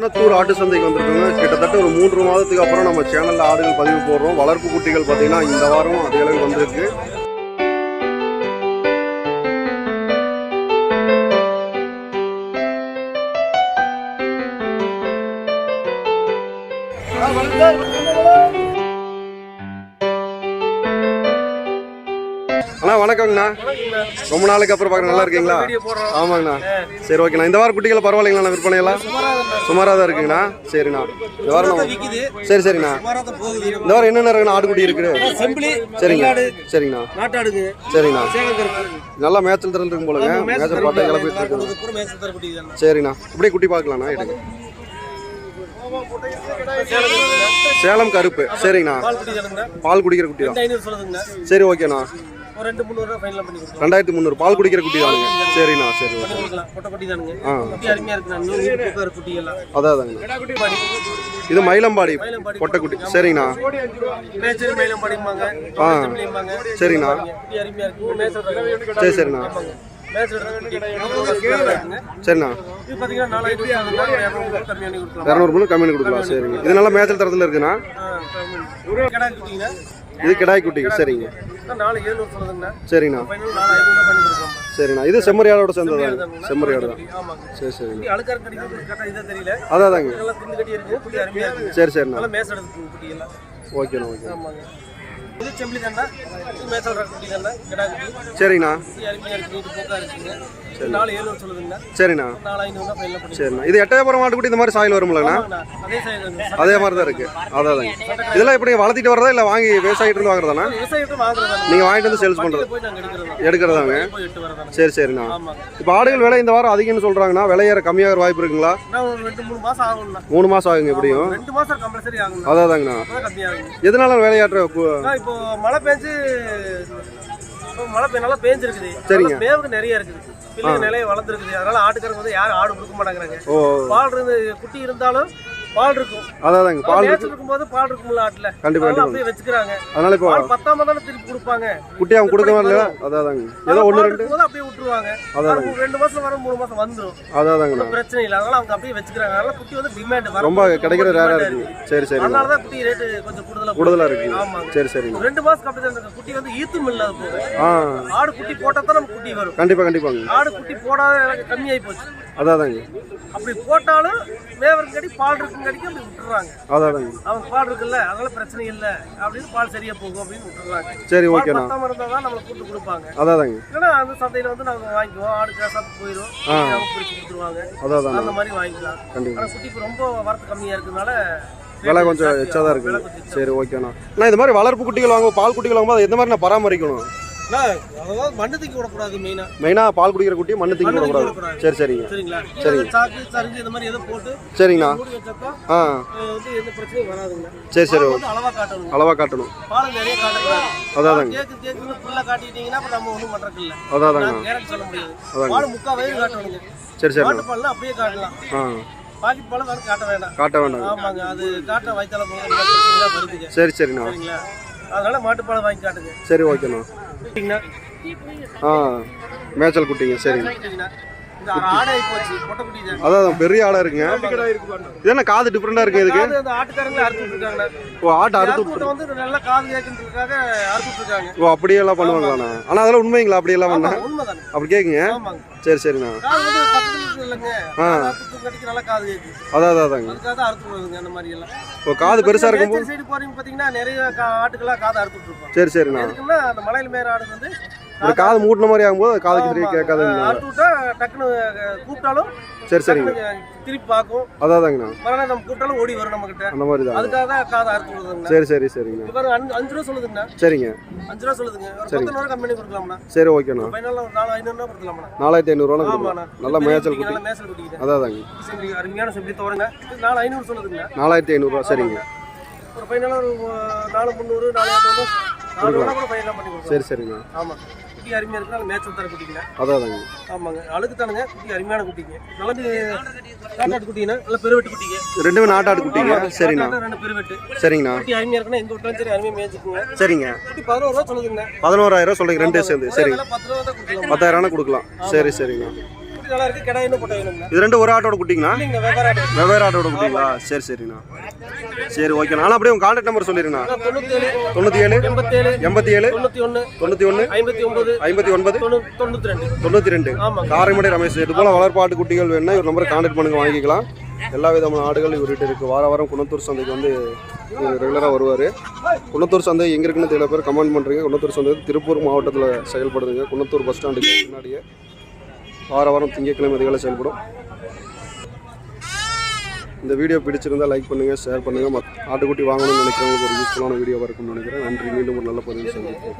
குன்னத்தூர் ஆட்டு சந்தைக்கு வந்திருக்கோங்க. கிட்டத்தட்ட ஒரு மூன்று மாதத்துக்கு அப்புறம் நம்ம சேனலில் ஆடுகள் பதிவு போடுறோம். வளர்ப்பு குட்டிகள் பார்த்தீங்கன்னா இந்த வாரம் அதே அளவு வந்திருக்கு. அண்ணா வணக்கங்கண்ணா. ரொம்ப நாளைக்கு அப்புறம் பார்க்குறேன் நல்லா இருக்கீங்களா ஆமாங்கண்ணா. சரி ஓகேண்ணா. இந்த வாரம் குட்டிகள் பரவாயில்லைங்களா விற்பனையெல்லாம்? சுமாராக தான் இருக்குங்கண்ணா. சரிண்ணா. இந்த வாரம் சரி சரிண்ணா இந்த வாரம் என்னென்ன இருக்குண்ணா? ஆட்டுக்குட்டி இருக்குது சரிங்க. சரிங்கண்ணா. சரிங்கண்ணா. நல்லா மேய்ச்சல் திறன் இருக்கும் போலங்க மேய்ச்சல் பாட்டை கிளப்பிட்டு இருக்குங்க. சரிண்ணா. அப்படியே குட்டி பார்க்கலாண்ணா எடுங்க. சேலம் கருப்பு. சரிங்கண்ணா. பால் குடிக்கிற குட்டி தான் சரி ஓகேண்ணா. ரெண்டு முந்நூறு ரூபா ஃபைனல் பண்ணி கொடுக்கலாம். ரெண்டாயிரத்தி முந்நூறு. பால் குடிக்கிற குட்டி தானுங்க. சரிண்ணா சரி கொடுக்கலாம் கொட்டை குட்டி தானுங்க. ஆ. குட்டி அருமையா இருக்கு நான் நூறு புக்கார் குட்டி எல்லாம். அதான் அதாங்கண்ணா குட்டி பாடி? இது மயிலம்பாடி பொட்டைக்குட்டி சரிங்கண்ணா ஆ. செம்பிளிம்பாங்க சரிண்ணா. குட்டி அருமையா இருக்கு. மேசல் சரி சரிண்ணா. சரிண்ணா. இரநூறு மணி கம்மி கொடுக்கலாம். சரிங்க. இது நல்லா மேய்ச்சல் தரத்தில் இருக்குண்ணா? இது கிடாய் குட்டி. சரிங்க. நாலு ஏழுநூறு சொல்லுதுங்கண்ணா சரிங்கண்ணா. ஃபைனல் நாலு ஐநூறு பண்ணி கொடுக்கலாம் சரிண்ணா இது செம்மறியாடோட சேர்ந்ததாங்க செம்மறியாடு தான் சரி சரிங்க குட்டி அழுக்காரு கடிக்கிறது கரெக்டாக இதாக தெரியல. அதான் அதாங்க. நல்லா திண்டு கட்டி இருக்கு. குட்டி அருமையா இருக்கு. சரி சரிண்ணா நல்லா மேச எடுத்து குட்டி எல்லாம் ஓகேண்ணா. ஓகே ஆமாங்க. இது செம்பிளி தாண்டா இது மேசல் குட்டி தாண்டா கிடா குட்டி சரிண்ணா குட்டி அருமையா இருக்கு. நீட்டு போக்கா இருக்குங்க. இது நாலு ஏழுநூறு சொல்லுதுங்கண்ணா. சரிண்ணா. நாலு ஐநூறு தான் ஃபைனல் பண்ணி சரிண்ணா. இது எட்டயபுரம் மாட்டுக்குட்டி இந்த மாதிரி சாயில் வரும்லண்ணா? அதே மாதிரி தான் இருக்கு. அதான் இதெல்லாம் எப்படி வளர்த்திட்டு வரதா இல்லை வாங்கி விவசாயிட்டு இருந்து வாங்குறதாண்ணா? விவசாயிட்டு வாங்குறதா நீங்கள் வாங்கிட்டு வந்து சேல்ஸ் பண்ணுறது எடுக்கிறதாங்க. சரி சரிண்ணா. இப்போ ஆடுகள் விலை இந்த வாரம் அதிகம்னு சொல்கிறாங்கண்ணா விலையேற கம்மியாகிற வாய்ப்பு இருக்குங்களா? மூணு மாதம் ஆகுங்க எப்படியும்? கம்மியாகுங்க எதனால அண்ணா, இப்போ மழை பெஞ்சு மழை நல்லா பேஞ்சிருக்குது. சரிங்க. மேவுக்கு நிறைய இருக்குது. பிள்ளை நிலைய வளர்ந்துருக்குது. அதனால ஆட்டுக்காரங்க வந்து யாரும் ஆடு கொடுக்க மாட்டேங்கிறாங்க. பால் இருந்து குட்டி இருந்தாலும் பால் இருக்கும். அதாங்க பால் இருக்கும்போது பால் இருக்கும்ல ஆட்டுல. கண்டிப்பா கண்டிப்பா அப்படியே வச்சுக்கிறாங்க. அதனால இப்போ பத்தாம தானே திருப்பி கொடுப்பாங்க. குட்டி அவங்க கொடுக்க வரல அதான் அதாங்க ஏதோ பால் ரெண்டு. இருக்கும்போது அப்படியே விட்டுருவாங்க. அதான் அது ரெண்டு மாசம் வரும் மூணு மாசம் வந்துரும். ஒண்ணும் பிரச்சனை இல்லை. அதனால அவங்க அப்படியே வச்சுக்கிறாங்க. அதனால குட்டி வந்து டிமாண்ட் ரொம்ப கிடைக்கிற ரேராக இருக்கு. சரி சரிண்ணா அதனால தான் குட்டி ரேட்டு கொஞ்சம் கூடுதலா கூடுதலாக இருக்கு. ஆமாங்க. சரி சரிங்க ரெண்டு மாசத்துக்கு அப்படி தான் குட்டி வந்து ஈத்தும் இல்லாத போகுது. ஆ. ஆடு குட்டி போட்டா தான் நம்ம குட்டி வரும். கண்டிப்பாக கண்டிப்பாங்க. ஆடு குட்டி போடாத கம்மியாகி போச்சு. அதான் அதாங்க அப்படி போட்டாலும் மேவருங்கடி பால் இருக்குங்கடிக்கு அப்படி விட்டுறாங்க. அவங்க பால் இருக்குல்ல அதனால பிரச்சனை இல்லை அப்படின்னு பால் சரியா போகும் அப்படின்னு விட்டுறாங்க. சரி பால் ஓகேண்ணா. பத்தாம இருந்தா தான் நம்மளை கூட்டு கொடுப்பாங்க. அதான் அதாங்க இல்லைன்னா அந்த சந்தையில வந்து நாங்க வாங்கிக்குவோம். ஆடு கேசாப்பு போயிடும். அவங்க பிடிச்சி கொடுத்துருவாங்க. அந்த மாதிரி வாங்கிக்கலாம். கண்டிப்பாக ஆனா குட்டி இப்போ ரொம்ப வரத்து கம்மியா இருக்கனால விலை கொஞ்சம் எச்சா தான் கொஞ்சம் சரி ஓகேண்ணா. நான் இந்த மாதிரி வளர்ப்பு குட்டிகள் வாங்குவோம் பால் குட்டிகள் வாங்கும்போது எந்த மாதிரி நான் பராமரிக்கணும்? அதாவது மண்ணு தூக்கி விடக்கூடாது மெயினா மெயினாக பால் குடிக்கிற குட்டி மண்ணு தூக்கி விடக்கூடாது. சரி சரிங்க. சரிங்களா? சரிங்க. சாக்கு சரிஞ்சு இந்த மாதிரி எதோ போட்டு சரிங்கண்ணா. மூடி வச்சப்ப ஆ. வந்து எந்த பிரச்சனையும் வராதுங்க சரி சரி. அளவா காட்டணும். அளவாக காட்டணும். பால் நிறைய காட்டக்கூடாது. அதான் அதாங்க கேக்கு கேக்குன்னு ஃபுல்லா காட்டிட்டீங்கன்னா அப்புறம் நம்ம ஒண்ணும் பண்றது இல்ல அதான் அதாங்க நான் கேரட் சொல்ல முடியாது. அதாங்க. பால் முக்கா வயிறு காட்டணுங்க சரி மாட்டு பால்ல அப்படியே காட்டலாம். ஆ. பால் வேற காட்ட வேண்டாம் காட்ட வேண்டாங்க ஆமாங்க. அது காட்ட வயிற்றால போக வருதுங்க. சரி சரிண்ணா. சரிங்களா? அதனால மாட்டு பாலை வாங்கி காட்டுங்க. சரி ஓகேண்ணா. ஆ மேய்ச்சல் குட்டிங்க சரிங்க. ஆடை அதான் பெரிய ஆடாக இருக்குங்க. என்ன காது டிஃப்ரெண்டாக இருக்கு இதுக்கு? ஓ ஆட்டை அறுத்து வந்து நல்லா காது கேட்கறதுக்காக இருக்காங்க ஓ அப்படியெல்லாம் பண்ணுவாங்களாண்ணா ஆனால் அதெல்லாம் உண்மைங்களா? அப்படியெல்லாம் பண்ண? ஆமா, உண்மைதானே அப்படி கேட்குங்க ஆமாங்க. சரி சரிண்ணா. அதான் அதான் அதாங்க. அறுத்து எல்லாம். இப்போ காது பெருசாக இருக்கும்போது? சைடு போறீங்க பாத்தீங்கன்னா நிறைய கா- ஆட்டுக்கெல்லாம் காது அறுத்துட்டு இருப்போம் சரி சரிண்ணா. அந்த மலையில மேற ஆடு வந்து ஒரு காது மூட்டின மாதிரி ஆகும்போது காதுக்கு சரியாக விட்டா டக்குன்னு கூப்பிட்டாலும் சரி சரிங்க. திருப்பி பார்க்கும். அதான் அதாங்கண்ணா மறுநாள் நம்ம கூப்பிட்டாலும் ஓடி வரும் நம்ம கிட்ட அந்த மாதிரி தான். அதுக்காக தான் காதை அறுத்து விடுறதுங்க சரி சரி சரிங்க பாருங்க அஞ்சு- ரூபா சொல்லுதுங்கண்ணா. சரிங்க. அஞ்சு ரூபா சொல்லுதுங்க. கம்மி பண்ணி கொடுக்கலாம்ண்ணா. சரி ஓகேண்ணா. ஃபைனல் ஒரு நாலு ஐநூறுரூவா கொடுக்கலாம்ண்ணா. நாலாயிரத்தி ஐநூறுரூவா ஆமாண்ணா கொடுக்கலாம். நல்லா மேய்ச்சல் குட்டி. நல்லா மேய்ச்சல் அதாங்க செம்பி அருமையான செம்பி தோறுங்க நாலு ஐநூறு சொல்லுதுங்க நாலாயிரத்தி ஐநூறுரூவா சரிங்க. ஒரு ஃபைனலாக ஒரு நாலு முந்நூறு நாலு ஃபைனலாக சரி சரிங்க. ஆமாம். குட்டி அருமையாக இருக்கு நல்ல மேய்ச்சல் தர குட்டிங்க அதாங்க ஆமாங்க. அழுக்கு தானுங்க குட்டி அருமையான குட்டிங்க. நல்ல காட்டாட்டு குட்டிங்கன்னா நல்ல பெருவெட்டு குட்டிங்க. ரெண்டுமே நாட்டாடு குட்டிங்க. சரிண்ணா. ரெண்டு பெருவெட்டு. சரிங்கண்ணா. குட்டி அருமையாக இருக்குன்னா எங்க விட்டாலும் சரி அருமையாக மேய்ச்சிக்குங்க சரிங்க. குட்டி பதினோரு ரூபா சொல்லுதுங்க பதினோராயிரம் சொல்லுங்க ரெண்டே சேர்ந்து. சரி விலை பத்து ரூபா தான் கொடுக்கலாம். பத்தாயிரம்னா கொடுக்கலாம். சரி சரிங்க. குட்டி நல்லா இருக்கு. கிடா இன்னும் போட்ட வேணுங்கண்ணா இது ரெண்டு ஒரு ஆட்டோட இல்லைங்கண்ணா வெவ்வேறு ஆடு வெவ்வேறு ஆட்டோட குட்டிங்களா? சரி சரிண்ணா. சரி ஓகேண்ணா ஆனால் அப்படியே உங்கள் கான்டாக்ட் நம்பர் ஏழு தொண்ணூற்றி ஏழு எண்பத்தி ஏழு தொண்ணூற்றி ஒன்று ஐம்பத்தி ஒன்பது ஐம்பத்தி ஒன்பது தொண்ணூ- தொண்ணூத்தி ரெண்டு தொண்ணூற்றி ரெண்டு. காரைமடை ரமேஷ் இது போல் வளர்ப்பாட்டு குட்டிகள் வேணும்னா இவர் நம்பரை கான்டாக்ட் பண்ணுங்க வாங்கிக்கலாம். எல்லா விதமான ஆடுகள் இவர்கிட்ட இருக்குது வார வாரம் குணத்தூர் சந்தைக்கு வந்து ரெகுலராக வருவார். குணத்தூர் சந்தை எங்கே இருக்குன்னு தெரியல பேர் கமெண்ட் பண்ணுறீங்க குணத்தூர் சந்தை திருப்பூர் மாவட்டத்தில் செயல்படுதுங்க. குணத்தூர் பஸ் ஸ்டாண்டுக்கு முன்னாடியே. வார வாரம் திங்கட்கிழமை அதிகாலை செயல்படும். இந்த வீடியோ பிடிச்சிருந்தா லைக் பண்ணுங்கள் ஷேர் பண்ணுங்கள் மத் ஆட்டுக்குட்டி வாங்கணும்னு நினைக்கிறவங்களுக்கு ஒரு யூஸ்ஃபுல்லான வீடியோவாக இருக்கும்னு நினைக்கிறேன். நன்றி. மீண்டும் ஒரு நல்ல பதிவு சந்திப்போம்.